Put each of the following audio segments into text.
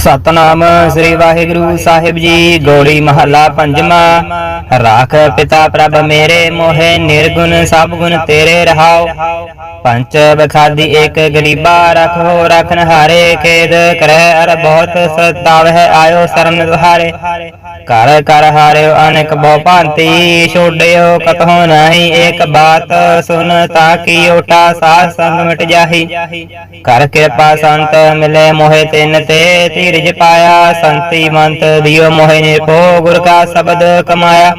ਸਤਨਾਮ ਸ੍ਰੀ ਵਾਹਿਗੁਰੂ ਸਾਹਿਬ ਜੀ ਗੋੜੀ ਮਹੱਲਾ ਪੰਜਵਾਂ। ਰਾਖ ਪਿਤਾ ਪ੍ਰਭ ਮੇਰੇ ਮੋਹੇ, ਨਿਰਗੁਣ ਸਭ ਗੁਣ ਤੇਰੇ ਰਹਾਓ। ਪੰਚ ਬਖਾਦੀ ਏਕ ਗਰੀਬਾ, ਰਖੋ ਰਖਨ ਹਾਰੇ ਖੇਦ ਕਰੈ ਅਰ ਬਹੁਤ ਸਤਾਵਹਿ, ਆਇਓ ਸਰਨ ਦੁਹਾਰੇ। ਕਰ ਕਰ ਹਾਰਿਓ ਅਨੇਕ ਬਹੁ ਭਾਂਤੀ, ਛੋੜਿਓ ਕਤਹੁ ਨਹੀਂ ਏਕ ਬਾਤ ਸੁਨ ਤਾਕੀ ਓਟਾ ਸਾਧ ਸੰਗ ਮਿਟ ਜਾਹੀ। ਕਰ ਕਿਰਪਾ ਸੰਤ ਮਿਲੇ ਮੋਹਿ ਤਿਨ ਤੇ, ਧੀਰਜ ਪਾਇਆ ਸੰਤੀ ਮੰਤ, ਦਿਓ ਮੋਹਿ ਨਿਰਭਉ ਗੁਰ ਕਾ ਸ਼ਬਦ ਕਮਾਇਆ।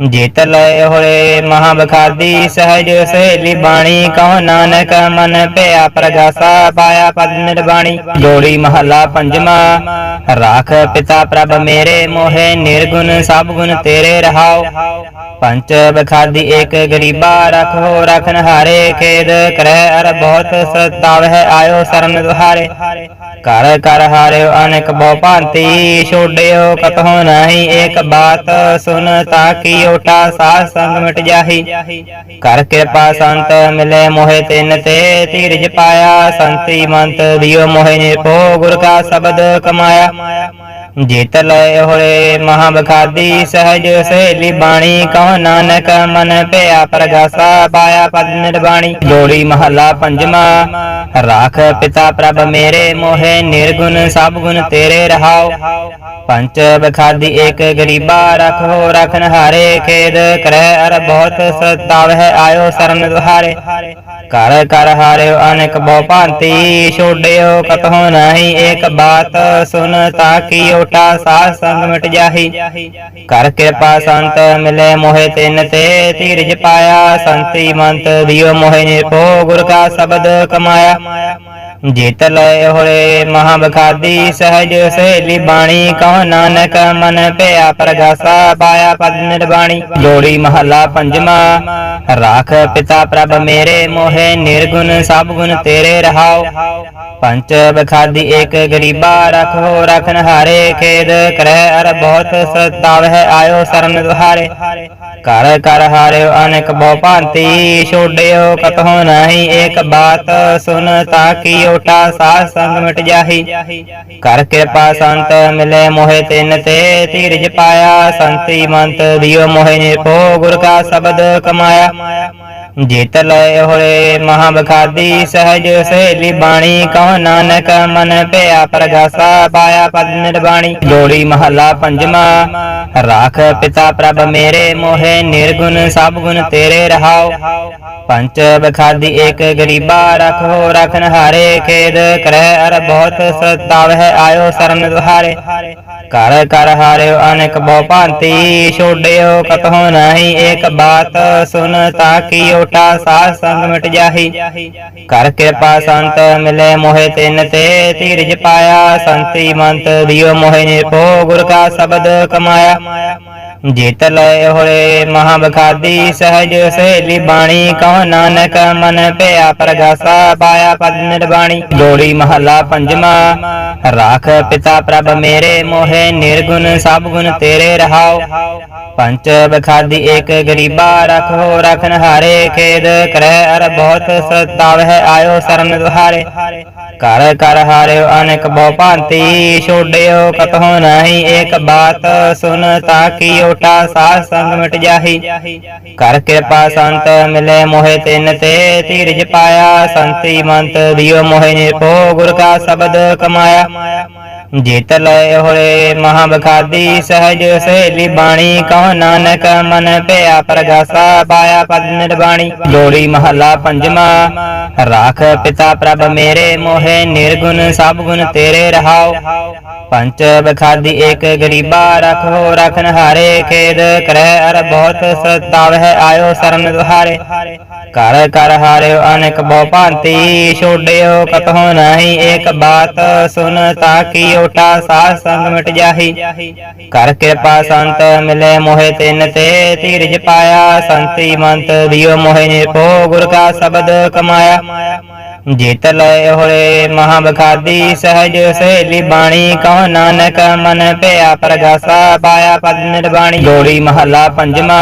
ਜੀਤ ਲਏ ਹੋਏ ਮਹਾ ਬਖਾਦੀ ਸਹਿਜ ਸਹੇਲੀ ਬਾਣੀ, ਕਹੋ ਨਾਨਕ ਮਨ ਪਿਆ ਪ੍ਰਗਾਸਾ, ਪਾਇਆ ਪਦ ਨਿਰਬਾਣੀ। ਜੋੜੀ ਮਹੱਲਾ ਪੰਜਵਾਂ, ਰਾਖ ਪਿਤਾ ਪ੍ਰਭ ਮੇਰੇ ਮੋਹਿ, ਨਿਰਗੁਣ ਸਭ ਗੁਣ ਤੇਰੇ ਰਹਾਉ। ਪੰਚ ਬਖਾਦੀ ਏਕ ਗਰੀਬਾ, ਰਖੋ ਰਖਨ ਹਾਰੇ ਖੇਦ ਕਰੈ ਅਰ ਬਹੁਤ ਸਤਾਵਹਿ, ਆਇਓ ਸਰਨ ਦੁਹਾਰੇ ਕਰ ਕਰ ਹਾਰਿਓ ਅਨੇਕ ਬਹੁ ਭਾਂਤੀ ਛੋੜਿਓ ਕਤਹੁ ਨਹੀਂ ਏਕ ਬਾਤ ਸੁਨ ਤਾਕੀ ਓਟਾ ਸਾਧ ਸੰਗ ਮਿਟ ਜਾਹੀ। ਕਰ ਕਿਰਪਾ ਸੰਤ ਮਿਲੇ ਮੋਹਿ ਤਿੰਨ ਤੇ, ਧੀਰਜ ਪਾਇਆ ਸੰਤੀ ਮੰਤ, ਦਿਓ ਮੋਹਿ ਨਿਰਭਉ ਗੁਰ ਕਾ ਸ਼ਬਦ ਕਮਾਇਆ। ਜੀਤ ਲਏ ਹੋਏ ਮਹਾ ਬਖਾਦੀ ਸਹਿਜ ਸਹੇਲੀ ਬਾਣੀ, ਕਹੋ ਨਾਨਕ ਮਨ ਪਿਆ ਪ੍ਰਗਾਸਾ, ਪਾਇਆ ਪਦ ਨਿਰਬਾਣੀ। ਜੋੜੀ ਮਹੱਲਾ ਪੰਜਵਾਂ, ਰਾਖ ਪਿਤਾ ਪ੍ਰਭ ਮੇਰੇ ਮੋਹੇ, ਨਿਰਗੁਣ ਸਭ ਗੁਣ ਤੇਰੇ ਰਹਾਉ। ਪੰਚ ਬਖਾਦੀ ਏਕ ਗਰੀਬਾ, ਰਖੋ ਰਖਨ ਹਾਰੇ ਖੇਦ ਕਰੈ ਅਰ ਬਹੁਤ ਸਤਾਵਹਿ, ਆਇਓ ਸਰਨ ਦੁਹਾਰੇ ਕਰ ਕਰ ਹਾਰਿਓ ਅਨੇਕ ਬਹੁ ਭਾਂਤੀ ਛੋੜਿਓ ਕਤਹੁ ਨਹੀਂ, ਏਕ ਬਾਤ ਸੁਨ ਤਾਕੀ ਓਟਾ ਸਾਧ ਸੰਗ ਮਿਟ ਜਾਹੀ। ਕਰ ਕਿਰਪਾ ਸੰਤ ਮਿਲੇ ਮੋਹਿ ਤਿੰਨ ਤੇ, ਧੀਰਜ ਪਾਇਆ ਸੰਤੀ ਮੰਤ, ਦਿਓ ਮੋਹਿ ਨਿਰਭਉ ਗੁਰ ਕਾ ਸ਼ਬਦ ਕਮਾਇਆ। ਜੀਤ ਲਏ ਹੋਏ ਮਹਾ ਬਖਾਦੀ ਸਹਿਜ ਸਹੇਲੀ ਬਾਣੀ, ਕਹੋ ਨਾਨਕ ਮਨ ਪਿਆ ਪ੍ਰਗਾਸਾ ਪਾਇਆ ਪਦ ਨਿਰਬਾਣੀ। ਜੋੜੀ ਮਹੱਲਾ ਪੰਜਵਾਂ, ਰਾਖ ਪਿਤਾ ਪ੍ਰਭ ਮੇਰੇ ਮੋਹਿ, ਨਿਰਗੁਣ ਸਭ ਗੁਣ ਤੇਰੇ ਰਹਾਉ। ਪੰਚ ਬਖਾਦੀ ਏਕ ਗਰੀਬਾ, ਰਖੋ ਰਖਨ ਹਾਰੇ, ਖੇਦ ਕਰੈ ਅਰ ਬਹੁਤ ਸਤਾਵਹਿ ਆਇਓ ਸਰਨ ਦੁਹਾਰੇ ਕਰ ਕਰ ਹਾਰਿਓ ਅਨੇਕ ਬਹੁ ਭਾਂਤੀ ਛੋੜਿਓ ਕਤਹੁ ਨਹੀਂ ਏਕ ਬਾਤ, ਸੁਨ ਤਾਕੀ ਛੋਟਾ ਸਾਧ ਸੰਗ ਮਿਟ ਜਾਹੀ। ਕਰ ਕਿਰਪਾ ਸੰਤ ਮਿਲੇ ਮੋਹਿ ਤਿੰਨ ਤੇ, ਧੀਰਜ ਪਾਇਆ ਸੰਤੀ ਮੰਤ, ਦਿਓ ਮੋਹਿ ਨਿਰਭਉ ਗੁਰ ਕਾ ਸ਼ਬਦ ਕਮਾਇਆ। ਜੀਤ ਲਏ ਹੋਏ ਮਹਾ ਬਖਾਦੀ ਸਹਿਜ ਬਾਣੀ, ਕਹੋ ਨਾਨਕ ਮਨ ਭਿਆ ਪ੍ਰਗਾਸਾ, ਪਾਇਆ ਪਦ ਨਿਰਬਾਣੀ। ਜੋੜੀ ਮਹੱਲਾ ਪੰਜਵਾਂ, ਰਾਖ ਪਿਤਾ ਪ੍ਰਭ ਮੇਰੇ ਮੋਹੇ, ਨਿਰਗੁਣ ਸਭ ਗੁਣ ਤੇਰੇ ਰਹਾਓ ਪੰਚ ਬਖਾਦੀ ਏਕ ਗਰੀਬਾ, ਰਖੋ ਰਖਨ ਹਾਰੇ ਖੇਦ ਕਰੈ ਅਰ ਬਹੁਤ ਸਤਾਵਹਿ, ਆਇਓ ਸਰਨ ਦੁਹਾਰੇ। ਕਰ ਕਰ ਹਾਰਿਓ ਅਨੇਕ ਬਹੁ ਭਾਂਤੀ ਛੋੜਿਓ ਕਤਹੁ ਨਹੀਂ, ਏਕ ਬਾਤ ਸੁਨ ਤਾਕੀ ਓਟਾ ਸਾਧ ਸੰਗ ਮਿਟ ਜਾਹੀ। ਕਰ ਕਿਰਪਾ ਸੰਤ ਮਿਲੇ ਮੋਹਿ ਤਿੰਨ ਤੇ, ਧੀਰਜ ਪਾਇਆ ਸੰਤੀ ਮੰਤ ਦਿਓ ਮੋਹਿ ਨਿਰਭਉ ਗੁਰ ਕਾ ਸ਼ਬਦ ਕਮਾਇਆ। ਜੀਤ ਲਏ ਹੋਏ ਮਹਾ ਬਖਾਦੀ ਸਹਿਜ ਸਹੇਲੀ ਬਾਣੀ, ਕਹੋ ਨਾਨਕ ਮਨ ਪਿਆ ਪ੍ਰਗਾਸਾ, ਪਾਇਆ ਪਦ ਨਿਰਬਾਣੀ। ਜੋੜੀ ਮਹੱਲਾ ਪੰਜਵਾਂ, ਰਾਖ ਪਿਤਾ ਪ੍ਰਭ ਮੇਰੇ ਮੋਹੇ, ਨਿਰਗੁਣ ਸਭ ਗੁਣ ਤੇਰੇ ਰਹਾਉ ਪੰਚ ਬਖਾਦੀ ਏਕ ਗਰੀਬਾ, ਰਖੋ ਰਖਨ ਹਾਰੇ ਖੇਦ ਕਰੈ ਅਰ ਬਹੁਤ ਸਤਾਵਹਿ, ਆਇਓ ਸਰਨ ਦੁਹਾਰੇ। ਕਰ ਕਰ ਹਾਰਿਓ ਅਨੇਕ ਬਹੁ ਭਾਂਤੀ ਛੋੜਿਓ ਕਤਹੁ ਨਹੀਂ, ਏਕ ਬਾਤ ਸੁਨ ਤਾਕੀ ਓਟਾ ਸਾਧ ਸੰਗ ਮਿਟ ਜਾਹੀ। ਕਰ ਕਿਰਪਾ ਸੰਤ ਮਿਲੇ ਮੋਹਿ ਤਿੰਨ ਤੇ, ਧੀਰਜ ਪਾਇਆ ਸੰਤੀ ਮੰਤ ਦਿਓ ਮੋਹਿ ਨਿਰਭਉ ਗੁਰ ਕਾ ਸ਼ਬਦ ਕਮਾਇਆ। ਜੀਤ ਲਏ ਹੋਏ ਮਹਾ ਬਖਾਦੀ ਸਹਿਜ ਸਹੇਲੀ ਬਾਣੀ, ਕਹ ਨਾਨਕ ਮਨ ਪਿਆ ਪ੍ਰਗਾਸਾ, ਪਾਇਆ ਪਦ ਨਿਰਬਾਣੀ। ਜੋੜੀ ਮਹੱਲਾ ਪੰਜਵਾਂ, ਰਾਖ ਪਿਤਾ ਪ੍ਰਭ ਮੇਰੇ ਮੋਹਿ, ਨਿਰਗੁਣ ਸਭ ਗੁਣ ਤੇਰੇ ਰਹਾਉ ਪੰਚ ਬਖਾਦੀ ਏਕ ਗਰੀਬਾ, ਰਖੋ ਰਖਨ ਹਾਰੇ ਖੇਦ ਕਰੈ ਅਰ ਬਹੁਤ ਸਤਾਵਹਿ, ਆਇਓ ਸਰਨ ਦੁਹਾਰੇ। ਕਰ ਕਰ ਹਾਰਿਓ ਅਨੇਕ ਬਹੁ ਭਾਂਤੀ ਛੋੜਿਓ ਕਤਹੁ ਨਹੀਂ ਏਕ ਬਾਤ ਸੁਨ ਤਾਕੀ ਓਟਾ ਸਾਧ ਸੰਗ ਮਿਟ ਜਾਹੀ। ਕਰ ਕਿਰਪਾ ਸੰਤ ਮਿਲੇ ਮੋਹਿ ਤਿਨ ਤੇ, ਧੀਰਜ ਪਾਇਆ ਸੰਤੀ ਮੰਤ, ਦਿਓ ਮੋਹਿ ਨਿਰਭਉ ਗੁਰ ਕਾ ਸ਼ਬਦ ਕਮਾਇਆ। ਜਿਤ ਲਏ ਹੋਏ ਮਹਾ ਬਖਾਦੀ ਸਹਿਜ ਸਹੇਲੀ ਬਾਣੀ, ਕਹੋ ਨਾਨਕ ਮਨ ਪਿਆ ਪ੍ਰਗਾਸਾ, ਪਾਇਆ ਪਦ ਨਿਰਵਾਣੀ ਗੋੜੀ ਮਹੱਲਾ ਪੰਜਵਾ,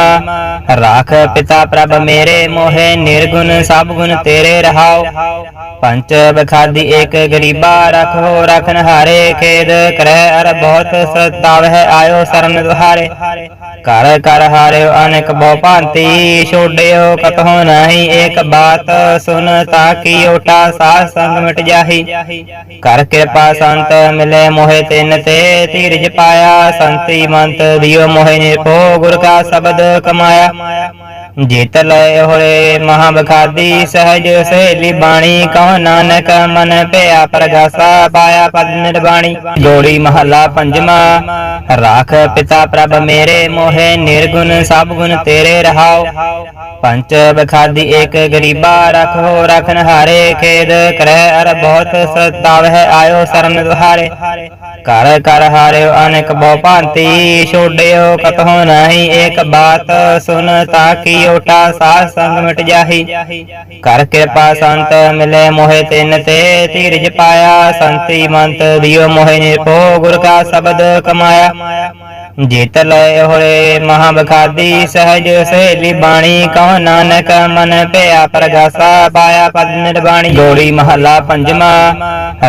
ਰਾਖ ਪਿਤਾ ਪ੍ਰਭ ਮੇਰੇ ਮੋਹਿ, ਨਿਰਗੁਣ ਸਭ ਗੁਣ ਤੇਰੇ ਰਹਾਉ। ਪੰਚ ਬਖਾਦੀ ਏਕ ਗਰੀਬਾ, ਰਖੋ ਰਖਨ ਹਾਰੇ, ਖੇਦ ਕਰੈ ਅਰ ਬਹੁਤ ਸਤਾਵਹਿ ਆਇਓ ਸਰਨ ਦੁਹਾਰੇ। ਕਰ ਕਰ ਹਾਰਿਓ ਅਨੇਕ ਬਹੁ ਭਾਂਤੀ ਛੋੜਿਓ ਕਤਹੁ ਨਹੀਂ ਏਕ ਬਾਤ ਸੁਨ ਤਾਕੀ ਓਟਾ ਸਾਧ ਸੰਗ ਮਿਟ ਜਾਹੀ। ਕਰ ਕਿਰਪਾ ਸੰਤ ਮਿਲੇ ਮੋਹਿ ਤਿੰਨ ਤੇ, ਧੀਰਜ ਪਾਇਆ ਸੰਤੀ ਮੰਤ, ਦਿਓ ਮੋਹਿ ਨਿਰਭਉ ਗੁਰ ਕਾ ਸ਼ਬਦ ਕਮਾਇਆ। ਜਿਤ ਲਏ ਹੋਏ ਮਹਾ ਬਖਾਦੀ ਸਹਿਜ ਸਹੇਲੀ ਬਾਣੀ, ਕਹੋ ਨਾਨਕ ਮਨ ਪਿਆ ਪ੍ਰਗਾਸਾ, ਪਾਇਆ ਪਦ ਨਿਰਵਾਣੀ ਗੋੜੀ ਮਹੱਲਾ ਪੰਜਵਾ, ਰਾਖ ਪਿਤਾ ਪ੍ਰਭ ਮੇਰੇ ਮੋਹਿ, ਨਿਰਗੁਣ ਸਭ ਗੁਣ ਤੇਰੇ ਰਹਾਉ ਪੰਚ ਬਖਾਦੀ ਏਕ ਗਰੀਬਾ, ਰਖੋ ਰਖਨ ਹਾਰੇ, ਖੇਦ ਕਰੈ ਅਰ ਬਹੁਤ ਸਤਾਵਹਿ, ਆਇਓ ਸਰਨ ਦੁਹਾਰੇ। ਕਰ ਕਰ ਹਾਰਿਓ ਅਨੇਕ ਬਹੁ ਭਾਂਤੀ ਛੋੜਿਓ ਕਤਹੁ ਨਹੀਂ, ਏਕ ਬਾਤ ਸੁਨ ਤਾਕੀ ਓਟਾ ਸਾਧ ਸੰਗ ਮਿਟ ਜਾਹੀ। ਕਰ ਕਿਰਪਾ ਸੰਤ ਮਿਲੇ ਮੋਹਿ ਤਿੰਨ ਤੇ, ਧੀਰਜ ਪਾਇਆ ਸੰਤੀ ਮੰਤ ਦਿਓ ਮੋਹਿ ਨਿਰਭਉ ਗੁਰ ਕਾ ਸ਼ਬਦ ਕਮਾਇਆ। ਜਿਤ ਲਏ ਹੋਏ ਮਹਾ ਬਖਾਦੀ ਸਹਿਜ ਸਹੇਲੀ ਬਾਣੀ, ਕਹੋ ਨਾਨਕ ਮਨ ਭਇਆ ਪ੍ਰਗਾਸਾ, ਪਾਇਆ ਪਦ ਨਿਰਵਾਣੀ। ਗੋੜੀ ਮਹੱਲਾ ਪੰਜਵਾ,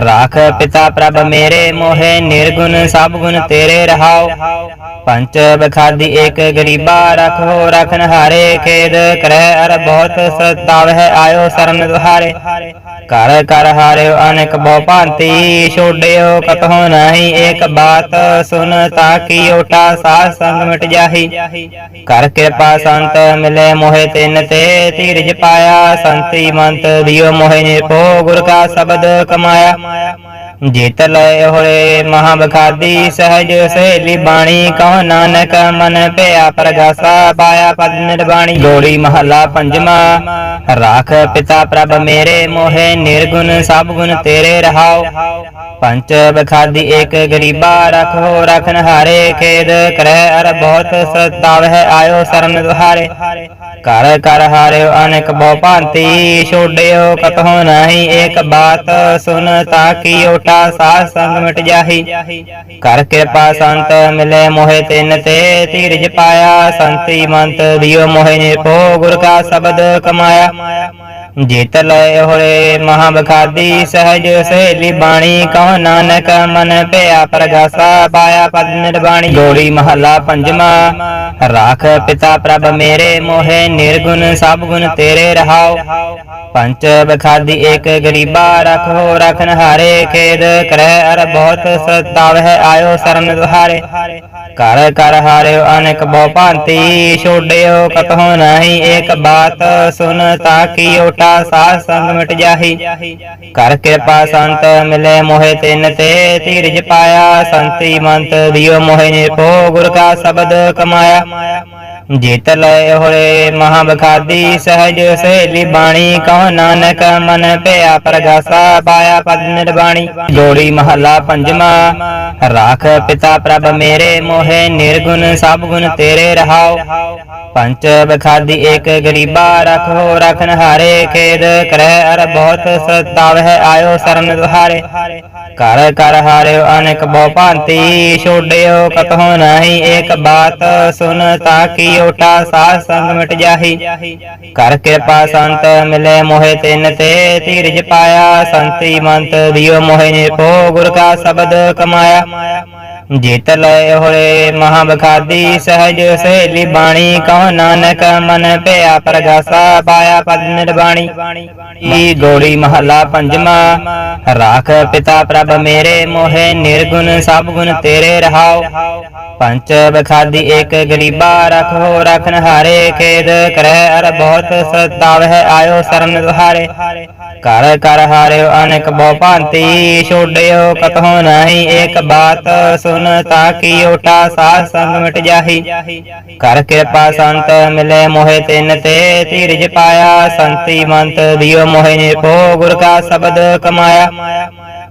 ਰਾਖ ਪਿਤਾ ਪ੍ਰਭ ਮੇਰੇ ਮੋਹੇ, ਨਿਰਗੁਣ ਸਭ ਗੁਣ ਤੇਰੇ ਰਹਾਓ ਪੰਚ ਬਖਾਦੀ ਏਕ ਗਰੀਬਾ, ਰਖੋ ਰਖਨ ਹਾਰੇ ਖੇਦ ਕਰੈ ਅਰ ਬਹੁਤ ਸਤਾਵਹਿ, ਆਇਓ ਸਰਨ ਦੁਹਾਰੇ। ਕਰ ਕਰ ਹਾਰਿਓ ਅਨੇਕ ਬਹੁ ਭਾਂਤੀ ਛੋੜਿਓ ਕਤਹੁ ਨਹੀਂ ਏਕ ਬਾਤ ਸੁਨ ਤਾਕੀ ਓਟਾ ਸਾਧ ਸੰਗ ਮਿਟ ਜਾਹੀ। ਕਰ ਕਿਰਪਾ ਸੰਤ ਮਿਲੇ ਮੋਹਿ ਤਿੰਨ ਤੇ, ਧੀਰਜ ਪਾਇਆ ਸੰਤੀ ਮੰਤ ਦਿਓ ਮੋਹਿ ਨਿਰਭਉ ਗੁਰ ਕਾ ਸ਼ਬਦ ਕਮਾਇਆ। ਜਿਤ ਲਏ ਹੋਏ ਮਹਾ ਬਖਾਦੀ ਸਹਿਜ ਸਹੇਲੀ ਬਾਣੀ, ਕਹੋ ਨਾਨਕ ਮਨ ਪਿਆ ਪ੍ਰਗਾਸਾ ਪਾਇਆ ਪਦ ਨਿਰਵਾਣੀ ਗੋੜੀ ਮਹੱਲਾ ਪੰਜਵਾ, ਰਾਖ ਪਿਤਾ ਪ੍ਰਭ ਮੇਰੇ ਮੋਹਿ, ਨਿਰਗੁਣ ਸਭ ਗੁਣ ਤੇਰੇ ਰਹਾਉ। ਪੰਚ ਬਖਾਦੀ ਏਕ ਗਰੀਬਾ, ਰਖੋ ਰਖਨ ਹਾਰੇ ਖੇਦ ਕਰੈ ਅਰ ਬਹੁਤ ਸਤਾਵਹਿ ਆਇਓ ਸਰਨ ਦੁਹਾਰੇ ਕਰ ਕਰ ਹਾਰਿਓ ਅਨੇਕ ਬਹੁ ਭਾਂਤੀ ਛੋੜਿਓ ਕਤਹੁ ਨਹੀਂ ਏਕ ਬਾਤ ਸੁਨ ਤਾਕੀ ਓਟਾ ਸਾਧ ਸੰਗ ਮਿਟ ਜਾਹੀ। ਕਰ ਕਿਰਪਾ ਸੰਤ ਮਿਲੇ ਮੋਹਿ ਤਿੰਨ ਤੇ, ਧੀਰਜ ਪਾਇਆ, ਸੰਤੀ ਮੰਤ ਦਿਓ ਮੋਹਿ ਨਿਰਭਉ ਗੁਰ ਕਾ ਸ਼ਬਦ ਕਮਾਇਆ। ਜਿਤ ਲਏ ਹੋਏ ਮਹਾ ਬਖਾਦੀ ਸਹਿਜ ਸਹੇਲੀ ਬਾਣੀ, ਕਹੋ ਨਾਨਕ ਮਨ ਪਿਆ ਪ੍ਰਗਾਸਾ, ਪਾਇਆ ਪਦ ਨਿਰਵਾਣੀ ਗੋੜੀ ਮਹੱਲਾ ਪੰਜਵਾ, ਰਾਖ ਪਿਤਾ ਪ੍ਰਭ ਮੇਰੇ ਮੋਹੇ, ਨਿਰਗੁਣ ਸਭ ਗੁਣ ਤੇਰੇ ਰਹਾਓ। ਪੰਚ ਬਖਾਦੀ ਏਕ ਗਰੀਬਾ, ਰਖੋ ਰਖਨ ਹਾਰੇ ਖੇਦ ਕਰੈ ਅਰ ਬਹੁਤ ਸਤਾਵਹਿ, ਆਇਓ ਸਰਨ ਦੁਹਾਰੇ। ਕਰ ਕਰ ਹਾਰਿਓ ਅਨੇਕ ਬਹੁ ਭਾਂਤੀ, ਛੋੜਿਓ ਕਤਹੁ ਨਹੀਂ ਏਕ ਬਾਤ, ਸੁਨ ਤਾਕੀ ਓਟਾ ਸਾਧ ਸੰਗ ਮਿਟ ਜਾਹੀ। ਕਰ ਕਿਰਪਾ ਸੰਤ ਮਿਲੇ ਮੋਹਿ ਤਿਨ ਤੇ, ਧੀਰਜ ਪਾਇਆ ਸੰਤੀ ਮੰਤ ਦਿਓ ਮੋਹਿ ਨਿਰਭਉ ਗੁਰ ਕਾ ਸ਼ਬਦ ਕਮਾਇਆ। ਜਿਤ ਲਏ ਹੋਏ ਮਹਾ ਬਖਾਦੀ ਸਹਿਜ ਸਹੇਲੀ ਬਾਣੀ, ਕਹੋ ਨਾਨਕ ਮਨ ਪਿਆ ਪ੍ਰਗਾਸਾ, ਪਾਇਆ ਪਦ ਨਿਰਵਾਣੀ ਗੋੜੀ ਮਹੱਲਾ ਪੰਜਵਾ, ਰਾਖ ਪਿਤਾ ਪ੍ਰਭ ਮੇਰੇ ਮੋਹਿ, ਨਿਰਗੁਣ ਸਭ ਗੁਣ ਤੇਰੇ ਰਹਾਉ ਪੰਚ ਬਖਾਦੀ ਏਕ ਗਰੀਬਾ, ਰਖੋ ਰਖਨ ਹਾਰੇ, ਖੇਦ ਕਰੈ ਅਰ ਬਹੁਤ ਸਤਾਵਹਿ, ਆਇਓ ਸਰਨ ਦੁਹਾਰੇ। ਕਰ ਕਰ ਹਾਰਿਓ ਅਨੇਕ ਬਹੁ ਭਾਂਤੀ ਛੋੜਿਓ ਕਤਹੁ ਨਹੀਂ, ਏਕ ਬਾਤ ਸੁਨ ਤਾਕੀ ਓਟਾ ਸਾਧ ਸੰਗ ਮਿਟ ਜਾਹੀ। ਕਰ ਕਿਰਪਾ ਸੰਤ ਮਿਲੇ ਮੋਹਿ ਤਿਨ ਤੇ, ਧੀਰਜ ਪਾਇਆ ਸੰਤੀ ਮੰਤ ਦਿਓ ਮੋਹਿ ਨਿਰਭਉ ਗੁਰ ਕਾ ਸ਼ਬਦ ਕਮਾਇਆ। ਜਿਤ ਲਏ ਹੋਏ ਮਹਾ ਬਖਾਦੀ ਸਹਿਜ ਸਹੇਲੀ ਬਾਣੀ, ਕਹੋ ਨਾਨਕ ਮਨ ਪਿਆ ਪ੍ਰਗਾਸਾ, ਪਾਇਆ ਪਦ ਨਿਰਵਾਣੀ ਈ ਗੋੜੀ ਮਹੱਲਾ ਪੰਜਵਾ, ਰਾਖ ਪਿਤਾ ਪ੍ਰਭ ਮੇਰੇ ਮੋਹਿ, ਨਿਰਗੁਣ ਸਭ ਗੁਣ ਤੇਰੇ ਰਹਾਉ। ਪੰਚ ਬਖਾਦੀ ਏਕ ਗਰੀਬਾ, ਰਖੋ ਰਖਨ ਹਾਰੇ ਖੇਦ ਕਰੈ ਅਰ ਬਹੁਤ ਸਤਾਵਹਿ ਆਇਓ ਸਰਨ ਦੁਹਾਰੇ ਕਰ ਕਰ ਹਾਰਿਓ ਅਨੇਕ ਬਹੁ ਭਾਂਤੀ ਛੋੜਿਓ ਕਤਹੁ ਨਹੀਂ ਏਕ ਬਾਤ ਸੁਨ ਤਾਕੀ ਓਟਾ ਸਾਧ ਸੰਗ ਮਿਟ ਜਾਹੀ। ਕਰ ਕਿਰਪਾ ਸੰਤ ਮਿਲੇ ਮੋਹਿ ਤਿਨ ਤੇ, ਧੀਰਜ ਪਾਇਆ ਸੰਤੀ ਮੰਤ, ਦਿਓ ਮੋਹਿ ਨਿਰਭਉ ਗੁਰ ਕਾ ਸ਼ਬਦ ਕਮਾਇਆ।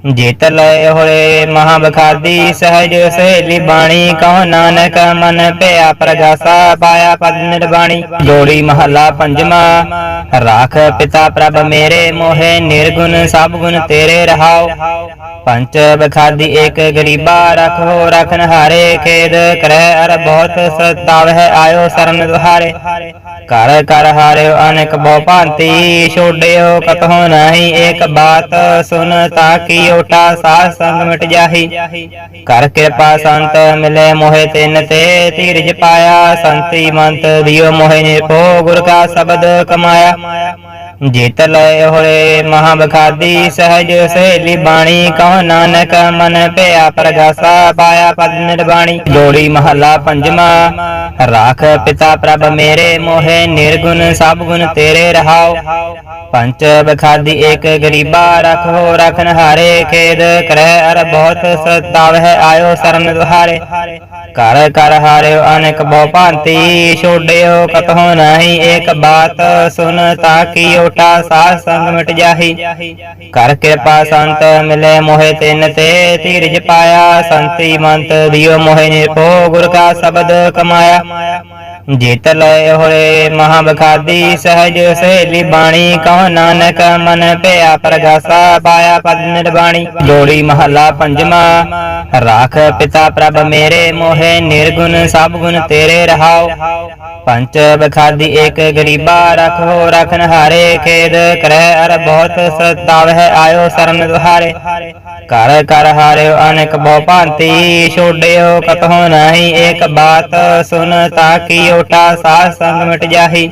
ਜਿਤ ਲਏ ਹੋਏ ਮਹਾ ਬਖਾਦੀ ਸਹਿਜ ਸਹੇਲੀ ਬਾਣੀ, ਕਹੋ ਨਾਨਕ ਮਨ ਭਿਆ ਪ੍ਰਗਾਸਾ ਪਾਇਆ ਪਦ ਨਿਰਵਾਣੀ ਜੋੜੀ ਮਹੱਲਾ ਪੰਜਵਾ, ਰਾਖ ਪਿਤਾ ਪ੍ਰਭ ਮੇਰੇ ਮੋਹੇ, ਨਿਰਗੁਣ ਸਭ ਗੁਣ ਤੇਰੇ ਰਹਾਓ। ਪੰਚ ਬਖਾਦੀ ਏਕ ਗਰੀਬਾ, ਰਖੋ ਰਖਨ ਹਾਰੇ ਖੇਦ ਕਰੈ ਅਰ ਬਹੁਤ ਸਤਾਵਹਿ, ਆਇਓ ਸਰਨ ਦੁਹਾਰੇ। ਕਰ ਕਰ ਹਾਰਿਓ ਅਨੇਕ ਬਹੁ ਭਾਂਤੀ ਛੋੜਿਓ ਕਤਹੁ ਨਹੀਂ ਏਕ ਬਾਤ ਸੁਨ ਤਾਕੀ ਓਟਾ ਸਾਧ ਸੰਗ ਮਿਟ ਜਾਹੀ। ਕਰ ਕਿਰਪਾ ਸੰਤ ਮਿਲੇ ਮੋਹਿ ਤਿਨ ਤੇ ਧੀਰਜ ਪਾਇਆ, ਸੰਤੀ ਮੰਤ ਦਿਓ ਮੋਹਿ ਨਿਰਭਉ ਗੁਰ ਕਾ ਸ਼ਬਦ ਕਮਾਇਆ। ਜਿਤ ਲਏ ਹੋਏ ਮਹਾ ਬਖਾਦੀ ਸਹਿਜ ਸਹੇਲੀ ਬਾਣੀ, ਕਹੋ ਨਾਨਕ ਮਨ ਪਿਆ ਪ੍ਰਗਾਸਾ, ਪਾਇਆ ਪਦ ਨਿਰਵਾਣੀ ਜੋੜੀ ਮਹੱਲਾ ਪੰਜਵਾ, ਰਾਖ ਪਿਤਾ ਪ੍ਰਭ ਮੇਰੇ ਮੋਹੇ, ਨਿਰਗੁਣ ਸਭ ਗੁਣ ਤੇਰੇ ਰਹਾਉ ਪੰਚ ਬਖਾਦੀ ਏਕ ਗਰੀਬਾ, ਰਖੋ ਰਖਨ ਹਾਰੇ, ਖੇਦ ਕਰੈ ਅਰ ਬਹੁਤ ਸਤਾਵਹਿ, ਆਇਓ ਸਰਨ ਦੁਹਾਰੇ। ਕਰ ਕਰ ਹਾਰਿਓ ਅਨੇਕ ਬਹੁ ਭਾਂਤੀ ਛੋੜਿਓ ਕਤਹੁ ਨਹੀਂ ਏਕ ਬਾਤ ਸੁਨ ਤਾਕੀ ਓਟਾ ਸਾਧ ਸੰਗ ਮਿਟ ਜਾਹੀ। ਕਰ ਕਿਰਪਾ ਸੰਤ ਮਿਲੇ ਮੋਹਿ ਤਿੰਨ ਤੇ, ਧੀਰਜ ਪਾਇਆ ਸੰਤੀ ਮੰਤ ਦਿਓ ਮੋਹਿ ਨਿਰਭਉ ਗੁਰ ਕਾ ਸ਼ਬਦ ਕਮਾਇਆ। ਜਿਤ ਲਏ ਹੋਏ ਮਹਾ ਬਖਾਦੀ ਸਹਿਜ ਸਹੇਲੀ ਬਾਣੀ, ਕਹੋ ਨਾਨਕ ਮਨ ਪਿਆ ਪ੍ਰਗਾਸਾ, ਪਾਇਆ ਪਦ ਨਿਰਵਾਣੀ ਜੋੜੀ ਮਹੱਲਾ ਪੰਜਵਾ, ਰਾਖ ਪਿਤਾ ਪ੍ਰਭ ਮੇਰੇ ਮੋਹਿ, ਨਿਰਗੁਣ ਸਭ ਗੁਣ ਤੇਰੇ ਰਹਾਉ। ਪੰਚ ਬਖਾਦੀ ਏਕ ਗਰੀਬਾ, ਰਖੋ ਰਖਨ ਹਾਰੇ, ਖੇਦ ਕਰੈ ਅਰ ਬਹੁਤ ਸਤਾਵਹਿ, ਆਇਓ ਸਰਨ ਦੁਹਾਰੇ ਕਰ ਕਰ ਹਾਰਿਓ ਅਨੇਕ ਬਹੁ ਭਾਂਤੀ ਛੋੜਿਓ ਕਤਹੁ ਨਹੀਂ, ਏਕ ਬਾਤ ਸੁਨ ਤਾ ਤਾਕੀ ਓਟਾ ਸਾਧ ਸੰਗ ਮਿਟ ਜਾਹੀ।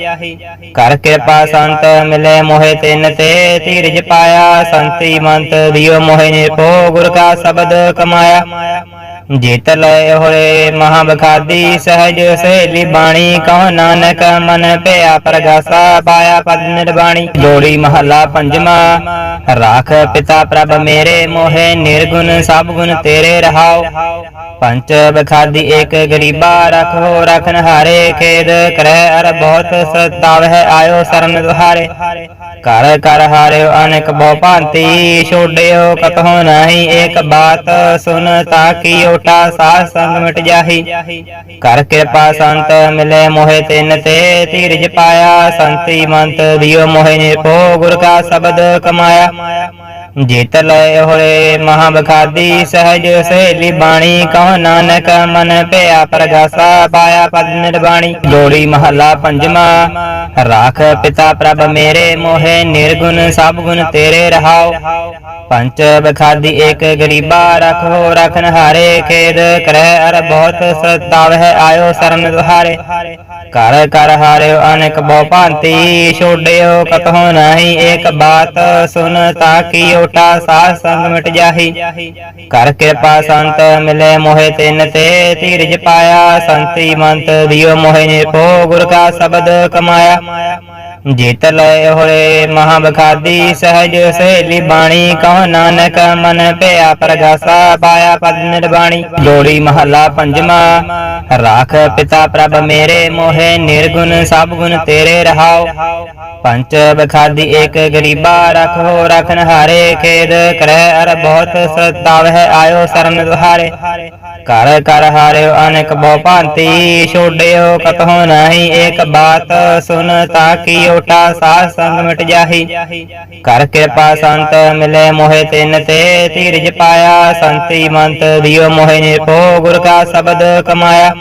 ਕਰ ਕਿਰਪਾ ਸੰਤ ਮਿਲੇ ਮੋਹਿ ਤਿੰਨ ਤੇ, ਧੀਰਜ ਪਾਇਆ ਸੰਤੀ ਮੰਤ ਦਿਓ ਮੋਹਿ ਨਿਰਭਉ ਗੁਰ ਕਾ ਸ਼ਬਦ ਕਮਾਇਆ। ਜਿਤ ਲਏ ਹੋਏ ਮਹਾ ਬਖਾਦੀ ਸਹਿਜ ਸਹੇਲੀ ਬਾਣੀ, ਕਹੋ ਨਾਨਕ ਮਨ ਪਿਆ ਪ੍ਰਗਾਸਾ, ਪਾਇਆ ਪਦ ਨਿਰਵਾਣੀ ਜੋੜੀ ਮਹੱਲਾ ਪੰਜਵਾ, ਰਾਖ ਪਿਤਾ ਪ੍ਰਭ ਮੇਰੇ ਮੋਹੇ, ਨਿਰਗੁਣ ਸਭ ਗੁਣ ਤੇਰੇ ਰਹਾਉ ਪੰਚ ਬਖਾਦੀ ਏਕ ਗਰੀਬਾ, ਰਖੋ ਰਖਨ ਹਾਰੇ, ਖੇਦ ਕਰੈ ਅਰ ਬਹੁਤ ਸਤਾਵਹਿ, ਆਇਓ ਸਰਨ ਦੁਹਾਰੇ। ਕਰ ਕਰ ਹਾਰਿਓ ਅਨੇਕ ਬਹੁ ਭਾਂਤੀ ਛੋੜਿਓ ਕਤਹੁ ਨਹੀਂ, ਏਕ ਬਾਤ ਸੁਨ ਤਾਕੀ ਓਟਾ ਸਾਧ ਸੰਗ ਮਿਟ ਜਾਹੀ। ਕਰ ਕਿਰਪਾ ਸੰਤ ਮਿਲੇ ਮੋਹਿ ਤਿੰਨ ਤੇ, ਧੀਰਜ ਪਾਇਆ ਸੰਤੀ ਮੰਤ ਦਿਓ ਮੋਹਿ ਨਿਰਭਉ ਗੁਰ ਕਾ ਸ਼ਬਦ ਕਮਾਇਆ। ਜਿਤ ਲਏ ਹੋਏ ਮਹਾ ਬਖਾਦੀ ਸਹਿਜ ਸਹੇਲੀ ਬਾਣੀ, ਕਹੋ ਨਾਨਕ ਮਨ ਭਿਆ ਪ੍ਰਗਾਸਾ, ਪਾਇਆ ਪਦ ਨਿਰਵਾਣੀ ਜੋੜੀ ਮਹੱਲਾ ਪੰਜਵਾ, ਰਾਖ ਪਿਤਾ ਪ੍ਰਭ ਮੇਰੇ ਮੋਹੇ, ਨਿਰਗੁਣ ਸਭ ਗੁਣ ਤੇਰੇ ਰਹਾਓ। ਪੰਚ ਬਖਾਦੀ ਏਕ ਗਰੀਬਾ, ਰਖੋ ਰਖਨ ਹਾਰੇ ਖੇਦ ਕਰੈ ਅਰ ਬਹੁਤ ਸਤਾਵਹਿ ਆਇਓ ਸਰਨ ਦੁਹਾਰੇ। ਕਰ ਕਰ ਹਾਰਿਓ ਅਨੇਕ ਬਹੁ ਭਾਂਤੀ, ਛੋੜਿਓ ਕਤਹੁ ਨਹੀਂ ਏਕ ਬਾਤ, ਸੁਨ ਤਾਕੀ ਓਟਾ ਸਾਧ ਸੰਗ ਮਿਟ ਜਾਹੀ। ਕਰ ਕਿਰਪਾ ਸੰਤ ਮਿਲੇ ਮੋਹਿ ਤਿਨ ਤੇ, ਧੀਰਜ ਪਾਇਆ ਸੰਤੀ ਮੰਤ ਦਿਓ ਮੋਹਿ ਨਿਰਭਉ ਗੁਰ ਕਾ ਸ਼ਬਦ ਕਮਾਇਆ। ਜਿਤ ਲਏ ਹੋਏ ਮਹਾ ਬਖਾਦੀ ਸਹਿਜ ਸਹੇਲੀ ਬਾਣੀ, ਕਹੋ ਨਾਨਕ ਮਨ ਪਿਆ ਪ੍ਰਗਾਸਾ, ਪਾਇਆ ਪਦ ਨਿਰਵਾਣੀ ਜੋੜੀ ਮਹੱਲਾ ਪੰਜਵਾ, ਰਾਖ ਪਿਤਾ ਪ੍ਰਭ ਮੇਰੇ ਮੋਹਿ, ਨਿਰਗੁਣ ਸਭ ਗੁਣ ਤੇਰੇ ਰਹਾਉ ਪੰਚ ਬਖਾਦੀ ਏਕ ਗਰੀਬਾ, ਰਖੋ ਰਖਨ ਹਾਰੇ ਖੇਦ ਕਰੈ ਅਰ ਬਹੁਤ ਸਤਾਵਹਿ, ਆਇਓ ਸਰਨ ਦੁਹਾਰੇ। ਕਰ ਕਰ ਹਾਰਿਓ ਅਨੇਕ ਬਹੁ ਭਾਂਤੀ ਛੋੜਿਓ ਕਤਹੁ ਨਹੀਂ ਏਕ ਬਾਤ ਸੁਨ ਤਾਕੀ ਓਟਾ ਸਾਧ ਸੰਗ ਮਿਟ ਜਾਹੀ। ਕਰ ਕਿਰਪਾ ਸੰਤ ਮਿਲੇ ਮੋਹਿ ਤਿੰਨ ਤੇ, ਧੀਰਜ ਪਾਇਆ ਸੰਤੀ ਮੰਤ ਦਿਓ ਮੋਹਿ ਨਿਰਭਉ ਗੁਰ ਕਾ ਸ਼ਬਦ ਕਮਾਇਆ।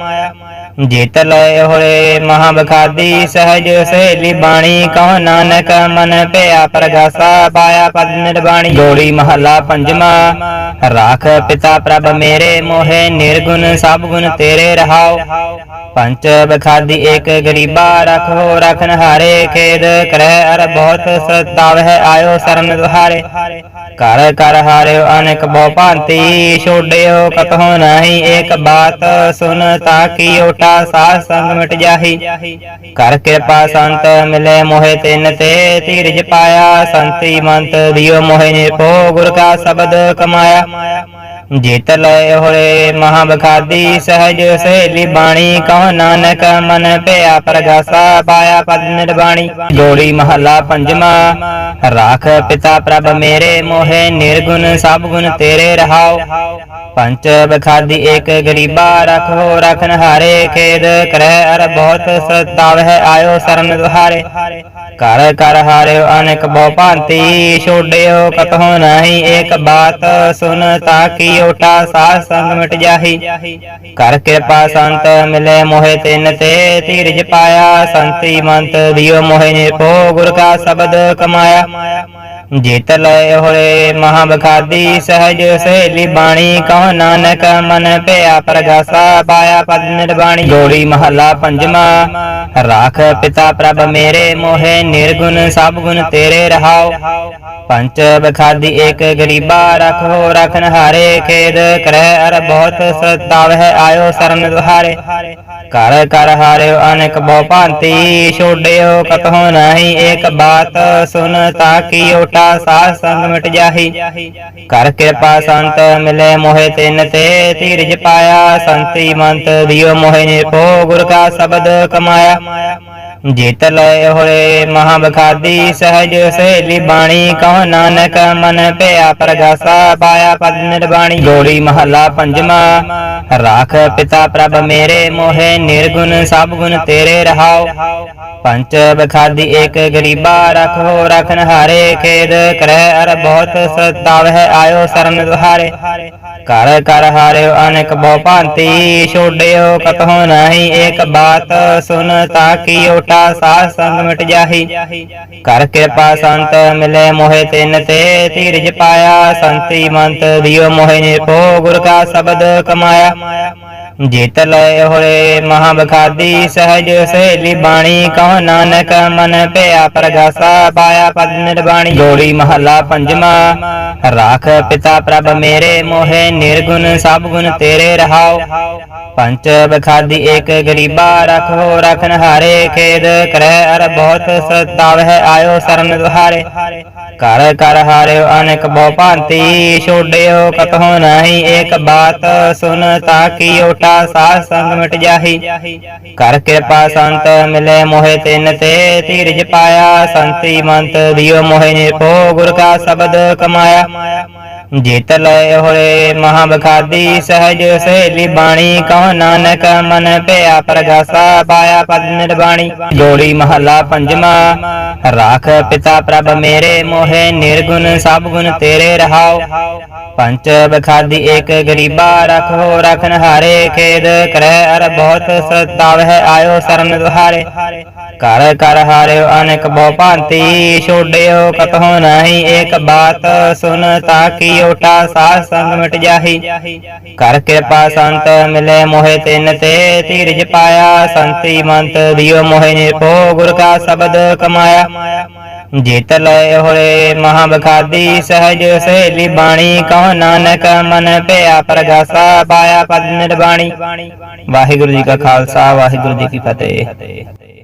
ਜਿਤ ਲਏ ਹੋਏ ਮਹਾ ਬਖਾਦੀ ਸਹਿਜ ਸਹੇਲੀ ਬਾਣੀ, ਕਹੋ ਨਾਨਕ ਮਨ ਭਿਆ ਪ੍ਰਗਾਸਾ, ਪਾਇਆ ਪਦ ਨਿਰਵਾਣੀ ਜੋੜੀ ਮਹੱਲਾ ਪੰਜਵਾ, ਰਾਖ ਪਿਤਾ ਪ੍ਰਭ ਮੇਰੇ ਮੋਹੇ, ਨਿਰਗੁਣ ਸਭ ਗੁਣ ਤੇਰੇ ਰਹਾਓ ਪੰਚ ਬਖਾਦੀ ਏਕ ਗਰੀਬਾ, ਰਖੋ ਰਖਨ ਹਾਰੇ ਖੇਦ ਕਰੈ ਅਰ ਬਹੁਤ ਸਤਾਵਹਿ ਆਇਓ ਸਰਨ ਦੁਹਾਰੇ। ਕਰ ਕਰ ਹਾਰਿਓ ਅਨੇਕ ਬਹੁ ਭਾਂਤੀ ਛੋੜਿਓ ਕਤਹੁ ਨਹੀਂ, ਏਕ ਬਾਤ ਸੁਨ ਤਾ ਤਾਕੀ ਓਟਾ ਸਾਧ ਸੰਗ ਮਿਟ ਜਾਹੀ। ਕਰ ਕਿਰਪਾ ਸੰਤ ਮਿਲੇ ਮੋਹਿ ਤਿੰਨ ਤੇ, ਧੀਰਜ ਪਾਇਆ ਸੰਤੀ ਮੰਤ, ਦਿਓ ਮੋਹਿ ਨਿਰਭਉ ਗੁਰ ਕਾ ਸ਼ਬਦ ਕਮਾਇਆ। ਜਿਤ ਲਏ ਹੋਏ ਮਹਾ ਬਖਾਦੀ ਸਹਿਜ ਸਹੇਲੀ ਬਾਣੀ, ਕਹੋ ਨਾਨਕ ਮਨ ਪਿਆ ਪ੍ਰਗਾਸਾ, ਪਾਇਆ ਪਦ ਨਿਰਵਾਣੀ ਗੋੜੀ ਮਹੱਲਾ ਪੰਜਵਾ, ਰਾਖ ਪਿਤਾ ਪ੍ਰਭ ਮੇਰੇ ਮੋਹਿ, ਨਿਰਗੁਣ ਸਭ ਗੁਣ ਤੇਰੇ ਰਹਾਉ ਪੰਚ ਬਖਾਦੀ ਏਕ ਗਰੀਬਾ, ਰਖੋ ਰਖਨ ਹਾਰੇ ਖੇਦ ਕਰੈ ਅਰ ਬਹੁਤ ਸਤਾਵਹਿ ਆਇਓ ਸਰਨ ਦੁਹਾਰੇ। ਕਰ ਕਰ ਹਾਰਿਓ ਅਨੇਕ ਬਹੁ ਭਾਂਤੀ ਛੋੜਿਓ ਕਤਹੁ ਨਹੀਂ ਏਕ ਬਾਤ ਸੁਨ ਤਾਕੀ। ਓਟਾ ਸਾਧ ਸੰਗ ਮਿਟ ਜਾਹੀ। ਕਰ ਕਿਰਪਾ ਸੰਤ ਮਿਲੇ ਮੋਹਿ ਤਿੰਨ ਤੇ, ਧੀਰਜ ਪਾਇਆ ਸੰਤੀ ਮੰਤ, ਦਿਓ ਮੋਹਿ ਨਿਰਭੋ ਗੁਰ ਕਾ ਸ਼ਬਦ ਕਮਾਇਆ। ਜਿਤ ਲਏ ਹੋਏ ਮਹਾ ਬਖਾਦੀ ਸਹਿਜ ਸਹੇਲੀ ਬਾਣੀ, ਕਹੋ ਨਾਨਕ ਮਨ ਪਿਆ ਪ੍ਰਗਾਸਾ, ਪਾਇਆ ਪਦ ਨਿਰਵਾਣੀ ਗੋੜੀ ਮਹੱਲਾ ਪੰਜਵਾ, ਰਾਖ ਪਿਤਾ ਪ੍ਰਭ ਮੇਰੇ ਮੋਹੇ, ਨਿਰਗੁਣ ਸਭ ਗੁਣ ਤੇਰੇ ਰਹਾਉ। ਪੰਚ ਬਖਾਦੀ ਏਕ ਗਰੀਬਾ, ਰਖੋ ਰਖਨ ਹਾਰੇ, ਖੇਦ ਕਰੈ ਅਰ ਬਹੁਤ ਸਤਾਵਹਿ ਆਇਓ ਸਰਨ ਦੁਹਾਰੇ। ਕਰ ਕਰ ਹਾਰਿਓ ਅਨੇਕ ਬਹੁ ਭਾਂਤੀ ਛੋੜਿਓ ਕਤਹੁ ਨਹੀਂ ਏਕ ਬਾਤ ਸੁਨ ਤਾਕੀ ਓਟਾ ਸਾਧ ਸੰਗ ਮਿਟ ਜਾਹੀ। ਕਰ ਕਿਰਪਾ ਸੰਤ ਮਿਲੇ ਮੋਹਿ ਤਿੰਨ ਤੇ, ਧੀਰਜ ਪਾਇਆ ਸੰਤੀ ਮੰਤ ਦਿਓ ਮੋਹਿ ਨਿਰਭੋ ਗੁਰ ਕਾ ਸ਼ਬਦ ਕਮਾਇਆ। ਜਿਤ ਲਏ ਹੋਏ ਮਹਾ ਬਖਾਦੀ ਸਹਿਜ ਸਹੇਲੀ ਬਾਣੀ, ਕਹੋ ਨਾਨਕ ਮਨ ਪਿਆ ਪ੍ਰਗਾਸਾ, ਪਾਇਆ ਪਦ ਨਿਰਵਾਣੀ ਗੋੜੀ ਮਹੱਲਾ ਪੰਜਵਾ, ਰਾਖ ਪਿਤਾ ਪ੍ਰਭ ਮੇਰੇ ਮੋਹਿ, ਨਿਰਗੁਣ ਸਭ ਗੁਣ ਤੇਰੇ ਰਹਾਉ। ਪੰਚ ਬਖਾਦੀ ਏਕ ਗਰੀਬਾ, ਰਖੋ ਰਖਨ ਹਾਰੇ, ਖੇਦ ਕਰੈ ਅਰ ਬਹੁਤ ਸਤਾਵਹਿ, ਆਇਓ ਸਰਨ ਦੁਹਾਰੇ ਕਰ ਕਰ ਹਾਰਿਓ ਅਨੇਕ ਬਹੁ ਭਾਂਤੀ ਛੋੜਿਓ ਕਤਹੁ ਨਹੀਂ ਏਕ ਬਾਤ, ਸੁਨ ਤਾਕੀ ਓਟਾ ਸਾਧ ਸੰਗ ਮਿਟ ਜਾਹੀ। ਕਰ ਕਿਰਪਾ ਸੰਤ ਮਿਲੇ ਮੋਹਿ ਤਿੰਨ ਤੇ, ਧੀਰਜ ਪਾਇਆ ਸੰਤੀ ਮੰਤ ਦਿਓ ਮੋਹਿ ਨਿਰਭੋ ਗੁਰ ਕਾ ਸ਼ਬਦ ਕਮਾਇਆ। ਜਿਤ ਲਏ ਹੋਏ ਮਹਾ ਬਖਾਦੀ ਸਹਿਜ ਸਹੇਲੀ ਬਾਣੀ, ਕਹ ਨਾਨਕ ਮਨ ਪਿਆ ਪ੍ਰਗਾਸਾ ਪਾਇਆ ਪਦ ਨਿਰਵਾਣੀ ਗੋੜੀ ਮਹੱਲਾ ਪੰਜਵਾ, ਰਾਖ ਪਿਤਾ ਪ੍ਰਭ ਮੇਰੇ ਮੋਹਿ, ਨਿਰਗੁਣ ਸਭ ਗੁਣ ਤੇਰੇ ਰਹਾਉ। ਪੰਚ ਬਖਾਦੀ ਏਕ ਗਰੀਬਾ, ਰਖੋ ਰਖਨ ਹਾਰੇ ਖੇਦ ਕਰੈ ਅਰ ਬਹੁਤ ਸਤਾਵਹਿ ਆਇਓ ਸਰਨ ਦੁਹਾਰੇ ਕਰ ਕਰ ਹਾਰਿਓ ਅਨੇਕ ਬਹੁ ਭਾਂਤੀ ਛੋੜਿਓ ਕਤਹੁ ਨਹੀਂ ਏਕ ਬਾਤ, ਸੁਨ ਤਾਕੀ ਓਟਾ ਸਾਧ ਸੰਗ ਮਿਟ ਜਾਹੀ। ਕਰ ਕਿਰਪਾ ਸੰਤ ਮਿਲੇ ਮੋਹਿ ਤਿੰਨ ਤੇ, ਧੀਰਜ ਪਾਇਆ, ਸੰਤੀ ਮੰਤ ਦਿਓ ਮੋਹਿ ਨਿਰਭੋ ਗੁਰ ਕਾ ਸ਼ਬਦ ਕਮਾਇਆ। ਜਿਤ ਲਏ ਹੋਏ ਮਹਾ ਬਖਾਦੀ ਸਹਿਜ ਸਹੇਲੀ ਬਾਣੀ, ਕਹੋ ਨਾਨਕ ਮਨ ਪਿਆ ਪ੍ਰਗਾਸਾ, ਪਾਇਆ ਪਦ ਨਿਰਵਾਣੀ ਗੋੜੀ ਮਹੱਲਾ ਪੰਜਵਾ, ਰਾਖ ਪਿਤਾ ਪ੍ਰਭ ਮੇਰੇ ਮੋਹਿ, ਨਿਰਗੁਣ ਸਭ ਗੁਣ ਤੇਰੇ ਰਹਾਉ। ਪੰਚ ਬਖਾਦੀ ਏਕ ਗਰੀਬਾ, ਰਖੋ ਰਖਨ ਹਾਰੇ, ਖੇਦ ਕਰੈ ਅਰ ਬਹੁਤ ਸਤਾਵਹਿ, ਆਇਓ ਸਰਨ ਦੁਹਾਰੇ ਕਰ ਕਰ ਹਾਰਿਓ ਅਨੇਕ ਬਹੁ ਭਾਂਤੀ ਛੋੜਿਓ ਕਤਹੁ ਨਹੀਂ ਏਕ ਬਾਤ ਸੁਨ ਤਾਕੀ ਓਟਾ ਸਾਧ ਸੰਗ ਮਿਟ ਜਾਹੀ। ਕਰ ਕਿਰਪਾ ਸੰਤ ਮਿਲੇ ਮੋਹਿ ਤਿਨ ਤੇ, ਧੀਰਜ ਪਾਇਆ ਸੰਤੀ ਮੰਤ ਦਿਓ ਮੋਹਿ ਨਿਰਭੋ ਗੁਰ ਕਾ ਸ਼ਬਦ ਕਮਾਇਆ। ਜੇਤ ਲਏ ਹੋਏ ਮਹਾ ਬਖਾਦੀ ਸਹਿਜ ਸਹੇਲੀ ਬਾਣੀ, ਕਹੋ ਨਾਨਕ ਮਨ ਪਿਆ ਪ੍ਰਗਾਸਾ, ਪਾਇਆ ਪਦ ਨਿਰਵਾਣੀ ਵਾਹਿਗੁਰੂ ਜੀ ਕਾ ਖਾਲਸਾ, ਵਾਹਿਗੁਰੂ ਜੀ ਕੀ ਫਤਿਹ।